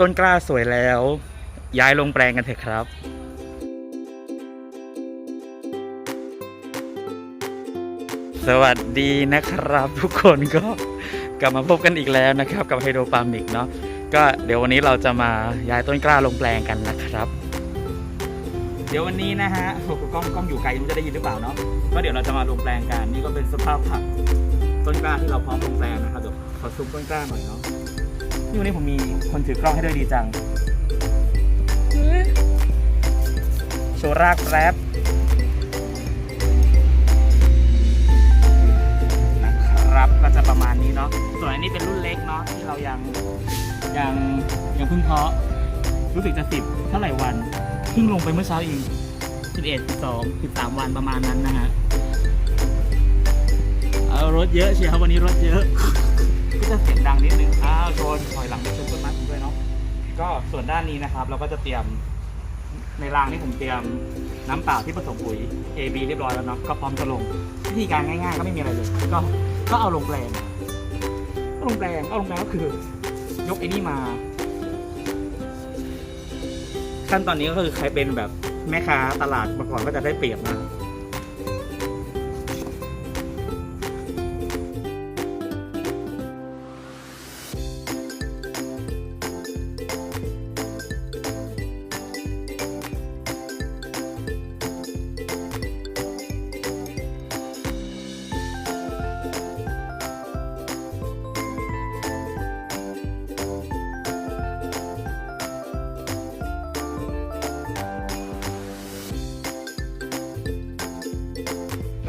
ต้นกล้าสวยแล้ว ย้ายลงแปลงกันเถอะครับสวัสดีนะครับทุกคนก็กลับมาพบกันอีกแล้วนะครับ กับไฮโดรปามิกเนาะก็เดี๋ยววันนี้เราจะมาย้ายต้นกล้าลงแปลงกันนะครับ เดี๋ยววันนี้นะฮะโอ้โหกล้องกล้องอยู่ไกลม่รู้จะได้ยินหรือเปล่าเนาะก็เดี๋ยวเราจะมาลงแปลงกันนี่ก็เป็นสภาพผักต้นกล้าที่เราพร้อมลงแปลงนะครับเดี๋ยวขอซูมต้นกล้าหน่อยเนาะ นี่วันนี้ผมมีคนถือกล้องให้ด้วยดีจัง โชว์รากแรปนะครับก็จะประมาณนี้เนาะ ส่วนอันนี้เป็นรุ่นเล็กเนาะที่เรายังยังยังเพิ่งเพาะ รู้สึกจะสิบเท่าไหร่วัน เพิ่งลงไปเมื่อเช้าเองสิบเอ็ดสิบสองสิบสามวันประมาณนั้นนะฮะ เอารถเยอะเชียวครับวันนี้รถเยอะก็ จะเสียงดังนิดนึงอ้าวโชนถอยหลังไปชนต้นไม้ผมด้วยเนาะก็ส่วนด้านนี้นะครับ เราก็จะเตรียมในรางนี่ผมเตรียมน้ำเปล่าที่ผสมปุ๋ย AB เรียบร้อยแล้วเนาะก็พร้อมจะลงวิธีการง่ายๆ ก็ไม่มีอะไรเลย ก็ก็เอาลงแปลงก็ลงแปลงเอาลงแปลงก็คือ ยกไอ้นี่มา ขั้นตอนนี้ก็คือใครเป็นแบบแม่ค้าตลาดมาก่อนก็จะได้เปรียบนะ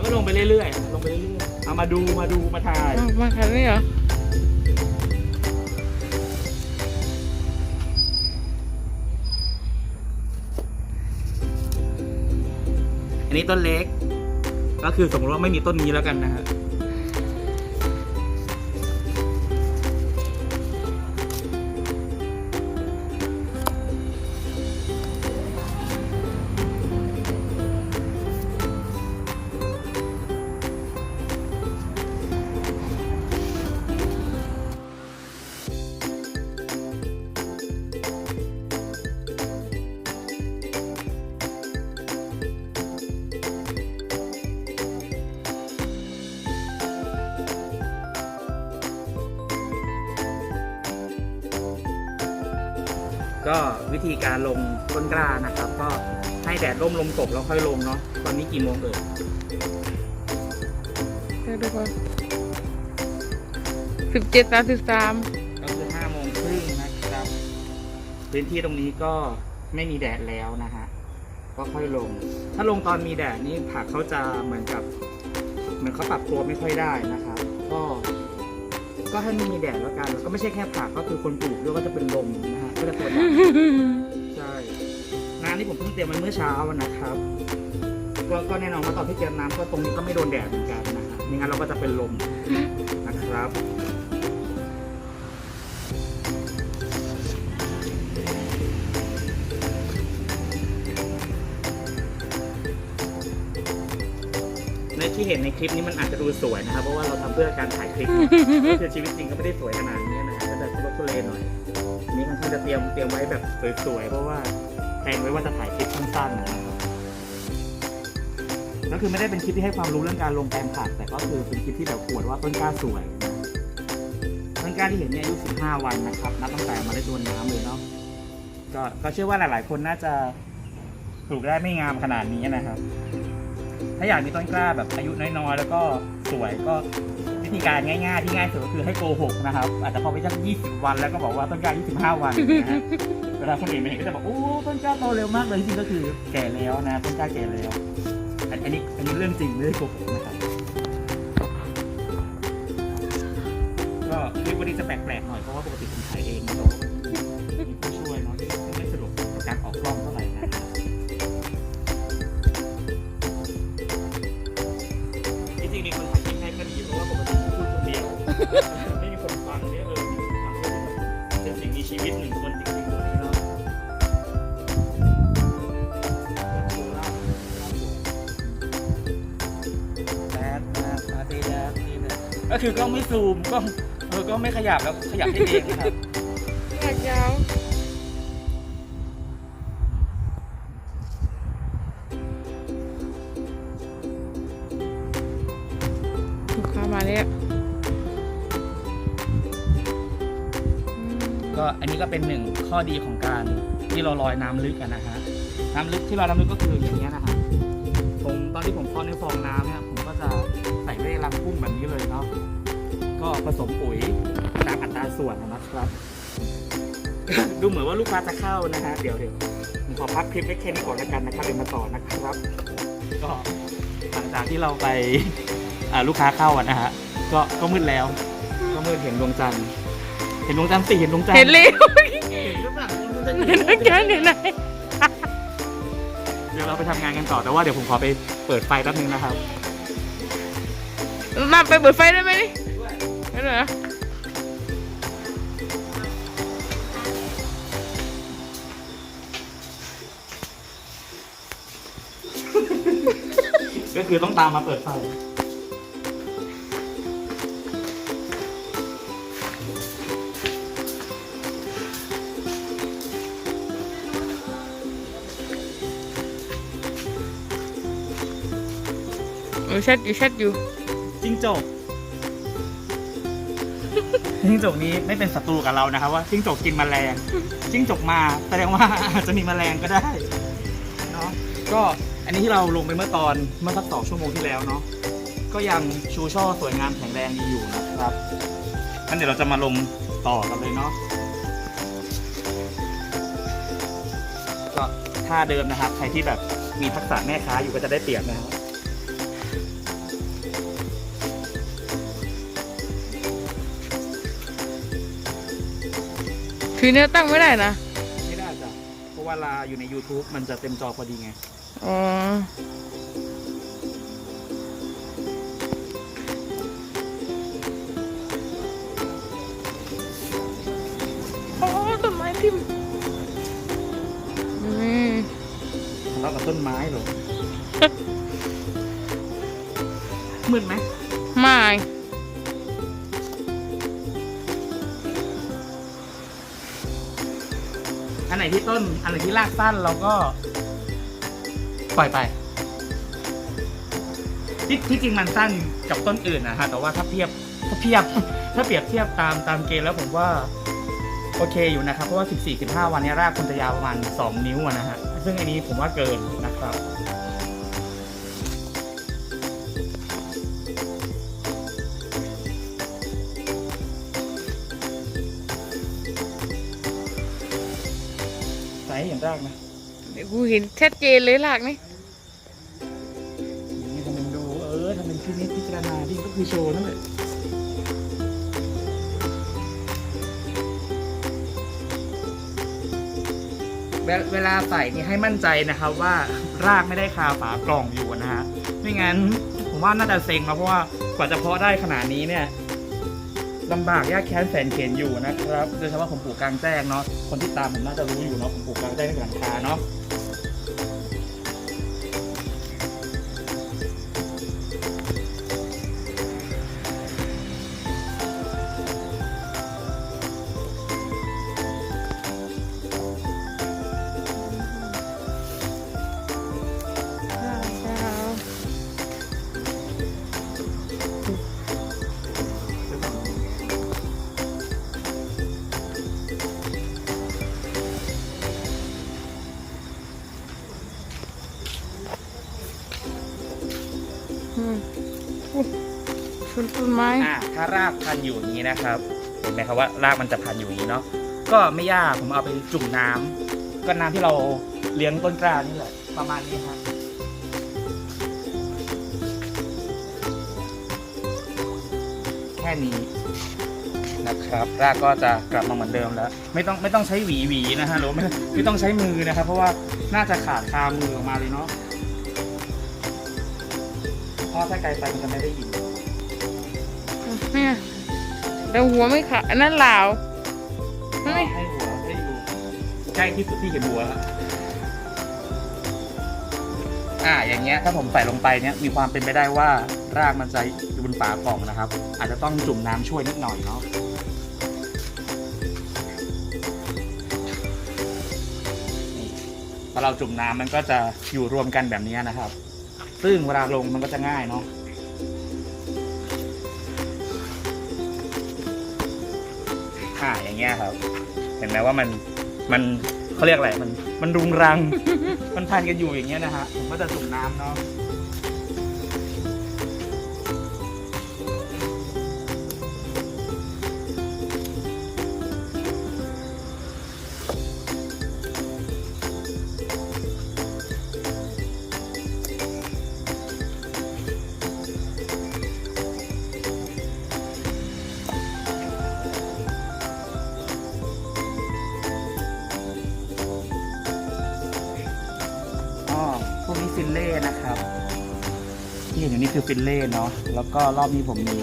ล้วก็ลงไปเรื่อยๆลงไปเรื่อยๆเอามาดูมาดูมาถ่ายอ้าวมาคันนี้เหรอ อันนี้ต้นเล็ก ก็คือสมมติว่าไม่มีต้นนี้แล้วกันนะฮะ วิธีการลงต้นกล้านะครับ ก็ให้แดดร่มลมตกแล้วค่อยลงเนาะตอนนี้กี่โมงเอ่ยเดี๋ยวดูก่อนสิบเจ็ดสามสิบสามก็คือห้าโมงครึ่งนะครับ พื้นที่ตรงนี้ก็ไม่มีแดดแล้วนะฮะก็ค่อยลง ถ้าลงตอนมีแดดนี่ผักเขาจะเหมือนกับเหมือนเขาปรับตัวไม่ค่อยได้นะครับ ก็ ก็ให้ไม่มีแดดแล้วกันแล้วก็ไม่ใช่แค่ผักก็คือคนปลูกด้วยก็จะเป็นลมนะฮะ ก็จะตัวดำใช่น้ำที่ผมเพิ่งเตรียมมันเมื่อเช้านะครับก็ก็แน่นอนว่าตอนที่เตรียมน้ำก็ตรงนี้ก็ไม่โดนแดดเหมือนกันนะฮะไม่งั้นเราก็จะเป็นลมนะครับในที่เห็นในคลิปนี้มันอาจจะดูสวยนะครับ เพราะว่าเราทำเพื่อการถ่ายคลิปก็คือชีวิตจริงก็ไม่ได้สวยขนาดนี้นะฮะก็จะทุรทุเลหน่อย จะเตรียมเตรียมไว้แบบสวยๆเพราะว่าแทนไว้ว่าจะถ่ายคลิปสั้นๆนะครับก็คือไม่ได้เป็นคลิปที่ให้ความรู้เรื่องการลงแปลงผักแต่ก็คือเป็นคลิปที่แบบอวดว่าต้นกล้าสวยนะต้นกล้าที่เห็นเนี่ยอายุ 15 วันนะครับนับตั้งแต่มาเล็ดรวนน้ำเลยเนาะก็ก็เชื่อว่าหลายๆ คนน่าจะปลูกได้ไม่งามขนาดนี้นะครับ ถ้าอยากมีต้นกล้าแบบอายุน้อยๆ แล้วก็สวยก็ วิธีการง่ายๆที่ง่ายสุดก็คือให้โกหกนะครับ อาจจะพอไปสัก20 วันแล้วก็บอกว่าต้นกล้า25 วันนะฮะเวลาคนอื่นมาเห็นก็จะบอกโอ้ต้นกล้าโตเร็วมากเลยจริงๆก็คือแก่แล้วนะต้นกล้าแก่แล้วอันอันนี้อันนี้เรื่องจริงไม่ได้โกหกนะครับก็คลิปวันนี้จะแปลกๆหน่อยเพราะว่า ก็คือกล้องไม่ซูมก็เออก็ไม่ขยับแล้วขยับได้เองนะครับขยับยาวลูกค้ามาเลยอืมก็อันนี้ก็เป็นหนึ่งข้อดีของการที่เราลอยน้ำลึกอะนะฮะน้ำลึกที่เราลอยน้ำลึกก็คืออย่างเงี้ยนะครับ แบบนี้เลยเนาะก็ผสมปุ๋ยตามอัตราส่วนนะครับ ดูเหมือนว่าลูกค้าจะเข้านะฮะเดี๋ยวเดี๋ยวผมขอพักคลิปไว้แค่นี้ก่อนแล้วกันนะครับเดี๋ยวมาต่อนะครับ ก็หลังจากที่เราไปอ่าลูกค้าเข้าอะนะฮะก็ก็มืดแล้ว ก็มืดเห็นดวงจันทร์เห็นดวงจันทร์สิเห็นดวงจันทร์เห็นเร็วเห็นหรือเปล่าดวงจันทร์เห็นนักการเห็นไหนเดี๋ยวเราไปทำงานกันต่อแต่ว่าเดี๋ยวผมขอไปเปิดไฟแป๊บนึงนะครับ มาไปเปิดไฟได้ไหมนี่ได้เหรอก็คือต้องตามมาเปิดไฟเออแชัดอยู่แชัดอยู่ จิงจกจิ้งจกนี้ไม่เป็นศัตรูกับเรานะครับ ว่าจิ้งจกกินแมลงจิ้งจกมาแสดงว่าอาจจะมีแมลงก็ได้เนาะก็อันนี้ที่เราลงไปเมื่อตอนเมื่อสักสองชั่วโมงที่แล้วเนาะก็ยังชูช่อสวยงามแข็งแรงดีอยู่นะครับงั้นเดี๋ยวเราจะมาลงต่อกันเลยเนาะก็ท่าเดิมนะครับ ใครที่แบบมีทักษะแม่ค้าอยู่ก็จะได้เปรียบนะครับ ถือเนื้อตั้งไม่ได้นะ ไม่ได้จ้ะเพราะว่าลาอยู่ใน YouTube มันจะเต็มจอพอดีไง อ๋อ โอ้ต้นไม้ทิ่มอืมทะเลาะกับต้นไม้เหรอ มืดไหมไม่ ที่ต้น อันไหนที่รากสั้นเราก็ปล่อยไปที่ที่จริงมันสั้นกับต้นอื่นนะฮะแต่ว่าถ้าเทียบถ้าเทียบถ้าเปรียบเทียบตามตามเกณฑ์แล้วผมว่าโอเคอยู่นะครับ เพราะว่า 14-15 วันนี้รากคุณจะยาวประมาณ 2 นิ้วนะฮะ ซึ่งอันนี้ผมว่าเกินนะครับ รากนะเดี๋ยวกูเห็นชัดเจนเลยหลากนี่อย่างนี้ทำเป็นดูเออทำเป็นพินิจพิจารณาที่ก็คือโชว์นั่นแหละเวลเวลาใส่นี่ให้มั่นใจนะครับว่ารากไม่ได้คาฝากล่องอยู่นะฮะไม่งั้นผมว่าน่าจะเซ็งนะเพราะว่ากว่าจะเพาะได้ขนาดนี้เนี่ย ลำบากยากแค้นแสนเข็นอยู่นะครับโดยเฉพาะผมปลูกกลางแจ้งเนาะคนที่ตามผมน่าจะรู้อยู่เนาะผมปลูกกลางแจ้งในหลังคาเนาะ นต้นไม้ อ่าถ้ารากพันอยู่อย่างนี้นะครับ เห็นไหมครับว่ารากมันจะพันอยู่อย่างนี้เนาะ ก็ไม่ยากผมเอาไปจุ่มน้ำก็น้ำที่เราเลี้ยงต้นกล้านี่แหละ ประมาณนี้ครับ แค่นี้นะครับ รากก็จะกลับมาเหมือนเดิมแล้ว ไม่ต้องไม่ต้องใช้หวีหวีนะฮะหรือว่าไม่ไม่ต้องใช้มือนะครับ เพราะว่าน่าจะขาดคามือออกมาเลยเนาะ เพราะถ้าไกลไปมันจะไม่ได้ยิน เนี่ยแต่หัวไม่ขาดอันนั้นลาวนั่ให้หัวให้ดูใกล้ที่สุดที่เห็นหัวแล้วอ่าอย่างเงี้ยถ้าผมใส่ลงไปเนี้ยมีความเป็นไปได้ว่ารากมันจะอยู่บนฝากล่องนะครับ อาจจะต้องจุ่มน้ำช่วยนิดหน่อยเนาะนี่พอเราจุ่มน้ำมันก็จะอยู่รวมกันแบบนี้นะครับ ซึ่งเวลาลงมันก็จะง่ายเนาะ อ่าอย่างเงี้ยครับ เห็นไหมว่ามันมันเขาเรียกอะไรมันมันรุงรัง มันพันกันอยู่อย่างเงี้ยนะฮะผมก็จะจุ่มน้ำเนาะ ลเล่นะครับ ที่เห็นอยู่นี่คือฟิลเล่เนาะแล้วก็รอบนี้ผมมี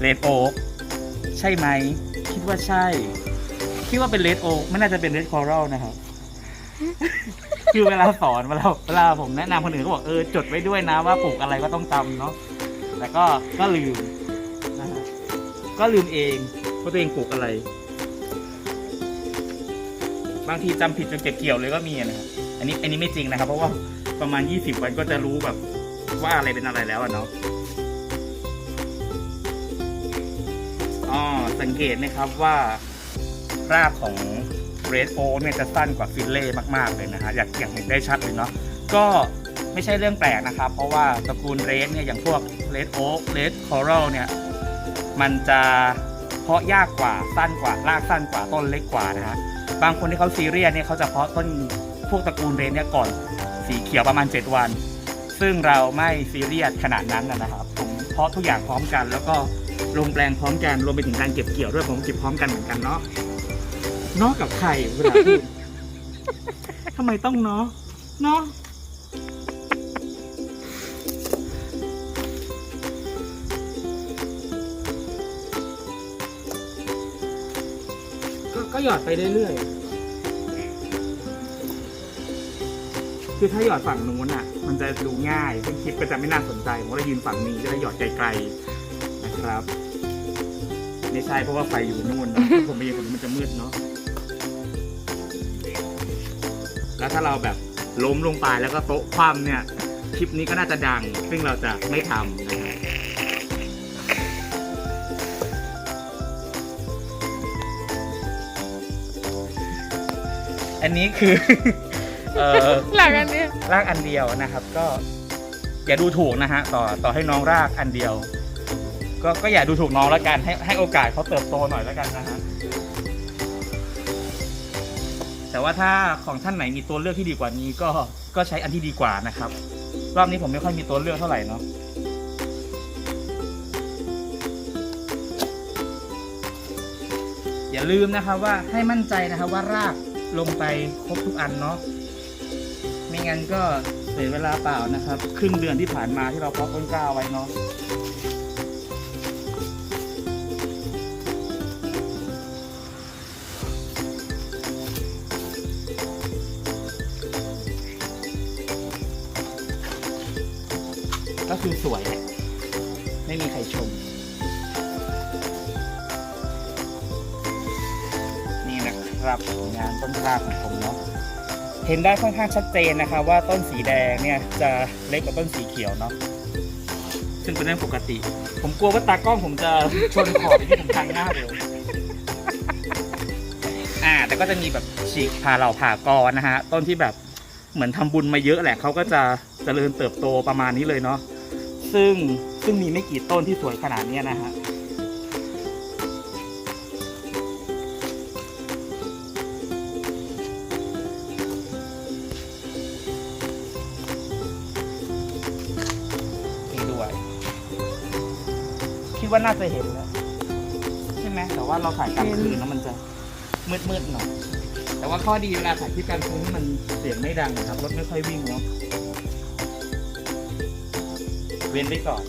เลดโอ๊กใช่ไหม คิดว่าใช่ คิดว่าเป็นเลดโอ๊กไม่น่าจะเป็นเลดคอรัลนะครับคือเวลาสอนเวลาเวลาผมแนะนำคนอื่นก็บอกเออจดไว้ด้วยนะว่าปลูกอะไรก็ต้องจำเนาะแต่ก็ก็ลืมนะฮะก็ลืมเองว่าตัวเองปลูกอะไร บางทีจำผิดจนเก็บเกี่ยวเลยก็มีนะครับ อันนี้อันนี้ไม่จริงนะครับ เพราะว่าประมาณ 20 วันก็จะรู้แบบว่าอะไรเป็นอะไรแล้วอะเนาะอ๋อสังเกตนะครับว่ารากของเรดโอเนี่ยจะสั้นกว่าฟิลเล่มากๆเลยนะฮะอยากอยางเห็นได้ชัดเลยเนาะก็ไม่ใช่เรื่องแปลกนะครับ เพราะว่าตระกูลเรดเนี่ยอย่างพวกเรดโอ๊กเรดคอรัลเนี่ยมันจะเพาะยากกว่าสั้นกว่ารากสั้นกว่าต้นเล็กกว่านะฮะบางคนที่เขาซีเรียสเนี่ยเขาจะเพาะต้น พวกตระกูลเรนเนี่ยก่อนสีเขียวประมาณ 7 วัน ซึ่งเราไม่ซีเรียสขนาดนั้นนะครับผมเพาะทุกอย่างพร้อมกัน แล้วก็ลงแปลงพร้อมกันรวมไปถึงการเก็บเกี่ยวด้วยผมเก็บพร้อมกันเหมือนกันเนาะเนาะกับใครเวลาพูดทำไมต้องเนาะเนาะก็ก็หยอดไปเรื่อยๆ คือถ้าหยอดฝั่งนู้นอะ มันจะดูง่ายซึ่งคลิปก็จะไม่น่าสนใจผมก็เลยยืนฝั่งนี้จะได้หยอดไกลๆนะครับ ไม่ใช่เพราะว่าไฟอยู่นู่นเนอะถ้าผมไปยืนฝั่งนู้มันจะมืดเนาะแล้วถ้าเราแบบล้มลงไปแล้วก็โต๊ะคว่ำเนี่ยคลิปนี้ก็น่าจะดัง ซึ่งเราจะไม่ทำนะฮะอันนี้คือ เออหลังอันเนี้ยรากอันเดียวนะครับ ก็อย่าดูถูกนะฮะต่อต่อให้น้องรากอันเดียว ก็ก็อย่าดูถูกน้องแล้วกันให้ให้โอกาสเขาเติบโตหน่อยแล้วกันนะฮะแต่ว่าถ้าของท่านไหนมีตัวเลือกที่ดีกว่านี้ก็ก็ใช้อันที่ดีกว่านะครับ รอบนี้ผมไม่ค่อยมีตัวเลือกเท่าไหร่เนาะอย่าลืมนะครับว่าให้มั่นใจนะครับว่ารากลงไปครบทุกอันเนาะ ไม่งั้นก็เสียเวลาเปล่านะครับ ครึ่งเดือนที่ผ่านมาที่เราเพาะต้นกล้าไว้เนาะก็คือสวยแหละไม่มีใครชม นี่นะครับงานต้นกล้าของผมเนาะ เห็นได้ค่อนข้างชัดเจนนะครับว่าต้นสีแดงเนี่ยจะเล็กกว่าต้นสีเขียวเนาะซึ่งเป็นเรื่องปกติ ผมกลัวว่าตากล้องผมจะชนขอบอย่างที่ผมทางหน้าเลยอ่า แต่ก็จะมีแบบฉีกผ่าเหล่าผ่ากอนะฮะ ต้นที่แบบเหมือนทำบุญมาเยอะแหละเขาก็จะเจริญเติบโตประมาณนี้เลยเนาะซึ่งซึ่งมีไม่กี่ต้นที่สวยขนาดเนี้ยนะฮะ ดว่าน่าจะเห็นแล้วใช่ไหมแต่ว่าเราถ่ายกลางคืนแล้วมันจะมืดๆหน่อยแต่ว่าข้อดีเวลาถ่ายคลิปกลางคืนนี่มันเสียงไม่ดังนะครับรถไม่ค่อยวิ่งเนาะเว้นไว้ก่อน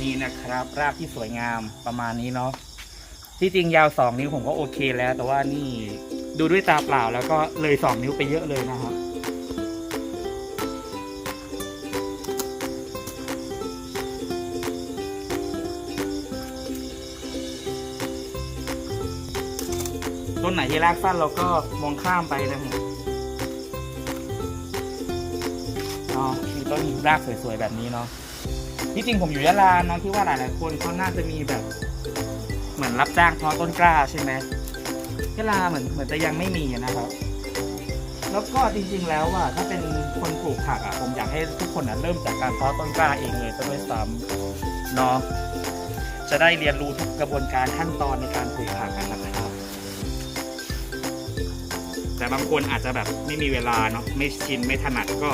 นี่นะครับ รากที่สวยงามประมาณนี้เนาะที่จริงยาวสองนิ้วผมก็โอเคแล้ว แต่ว่านี่ดูด้วยตาเปล่าแล้วก็เลยสองนิ้วไปเยอะเลยนะครับต้นไหนที่รากสั้นเราก็มองข้ามไปนะฮะ อ๋อต้นรากสวยๆแบบนี้เนาะที่จริงผมอยู่ยะลาเนาะที่ว่าหลายๆคนเขาน่าจะมีแบบ เหมือนรับจ้างเพาะต้นกล้าใช่ไหมยะลาเหมือนเหมือนจะยังไม่มีนะครับ แล้วก็จริงๆแล้วอะถ้าเป็นคนปลูกผักอะผมอยากให้ทุกคนอะเริ่มจากการเพาะต้นกล้าเองเลยซะด้วยซ้ำเนาะจะได้เรียนรู้ทุกกระบวนการขั้นตอนในการปลูกผักกันนะครับ แต่บางคนอาจจะแบบไม่มีเวลาเนาะไม่ชินไม่ถนัดก็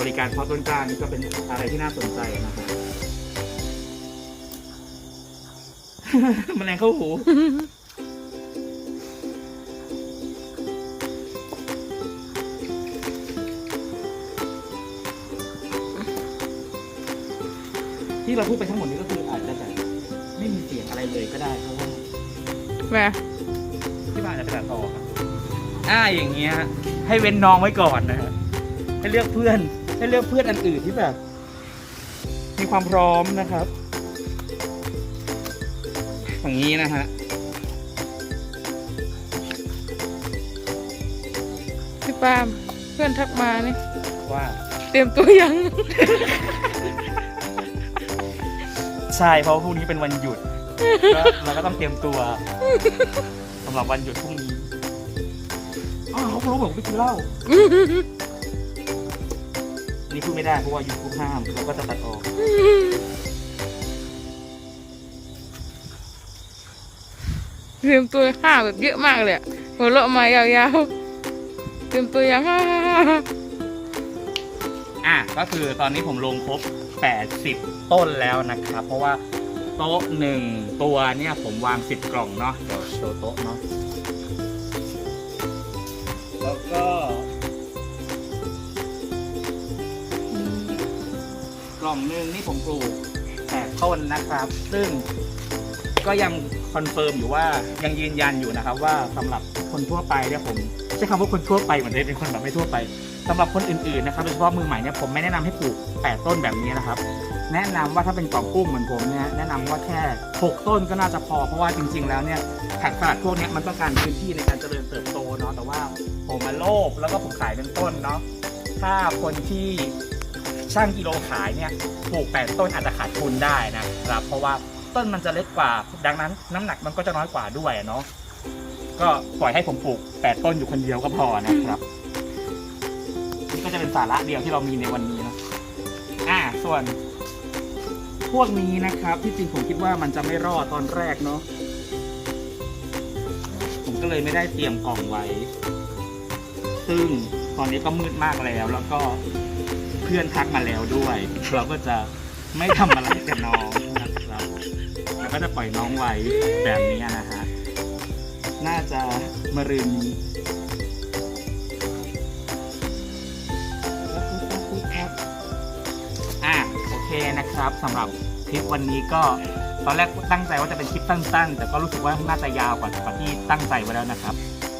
บริการเพาะต้นกล้านี่ก็เป็นอะไรที่น่าสนใจนะครับแมลงเข้าหู ที่เราพูดไปทั้งหมดนี้ก็คืออาจจะแบบไม่มีเสียงอะไรเลยก็ได้เพราะว่าแหม่ที่บ้านอาจจะไปตัดต่อครับอ่าอย่างเงี้ยให้เว้นน้องไว้ก่อนนะฮะให้เลือกเพื่อน ให้เลือกเพื่อนอันอื่นที่แบบ มีความพร้อมนะครับ อย่างนี้นะฮะพี่ปาล์มเพื่อนทักมานี่ว่า เตรียมตัวยัง ใช่เพราะว่าพรุ่งนี้เป็นวันหยุดก็เราก็ต้องเตรียมตัวสำหรับวันหยุดพรุ่งนี้อ๋อเขาบอกไปกินเหล้าอั นนี่พูดไม่ได้เพราะว่ายูทูบห้ามเราก็จะตัดออกเตรียมตัวห้าแบบเยอะมากเลยอะหัวเราะมายาวๆเตรียมตัวยังฮ่าฮ่าฮ่าฮ่าอะก็คือตอนนี้ผมลงครบ 80 ต้นแล้วนะครับ เพราะว่าโต๊ะหนึ่งตัวเนี่ยผมวาง 10 กล่องเนาะเดี๋ยวโชว์โต๊ะเนาะแล้วก็ กล่องหนึ่งนี่ผมปลูก8ต้นนะครับ ซึ่งก็ยังคอนเฟิร์มอยู่ว่ายังยืนยันอยู่นะครับ ว่าสำหรับคนทั่วไปเนี่ยผมใช้คำว่าคนทั่วไปเหมือนจะเป็นคนแบบไม่ทั่วไปสำหรับคนอื่นๆนะครับโดยเฉพาะมือใหม่เนี่ยผมไม่แนะนำให้ปลูก 8 ต้นแบบนี้นะครับ แนะนำว่าถ้าเป็นกล่องกุ้งเหมือนผมเนี่ยแนะนำว่าแค่ 6 ต้นก็น่าจะพอเพราะว่าจริง ๆ แล้วเนี่ยผักสลัดพวกนี้มันต้องการพื้นที่ในการเจริญเติบโตเนาะแต่ว่าผมมาโลภแล้วก็ผมขายเป็นต้นเนาะถ้าคนที่ ช่างกิโลขายเนี่ยปลูก8ต้นอาจจะขาดทุนได้นะครับเพราะว่าต้นมันจะเล็กกว่า ดังนั้นน้ำหนักมันก็จะน้อยกว่าด้วยอะเนาะก็ปล่อยให้ผมปลูก8ต้นอยู่คนเดียวก็พอนะครับนี่ก็จะเป็นสาระเดียวที่เรามีในวันนี้นะอ่าส่วนพวกนี้นะครับ ที่จริงผมคิดว่ามันจะไม่รอดตอนแรกเนาะผมก็เลยไม่ได้เตรียมกล่องไว้ ซึ่งตอนนี้ก็มืดมากแล้วแล้วก็ พื่อนทักมาแล้วด้วย เราก็จะไม่ทำอะไรกับน้องนะครับแล้วก็จะปล่อยน้องไว้แบบนี้นะฮะน่าจะมารืนนี้อะโอเคนะครับสำหรับคลิปวันนี้ก็ตอนแรกตั้งใจว่าจะเป็นคลิปสั้นๆ แต่ก็รู้สึกว่าน่าจะยาวกว่ากว่าที่ตั้งใจไว้แล้วนะครับ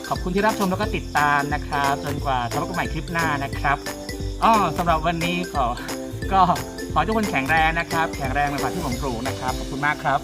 ขอบคุณที่รับชมแล้วก็ติดตามนะครับ จนกว่าจะพบกันใหม่คลิปหน้านะครับ อ๋อสำหรับวันนี้ขอ ก็ขอให้ทุกคนแข็งแรงนะครับ แข็งแรงในฝ่าที่ผมปลูกนะครับ ขอบคุณมากครับ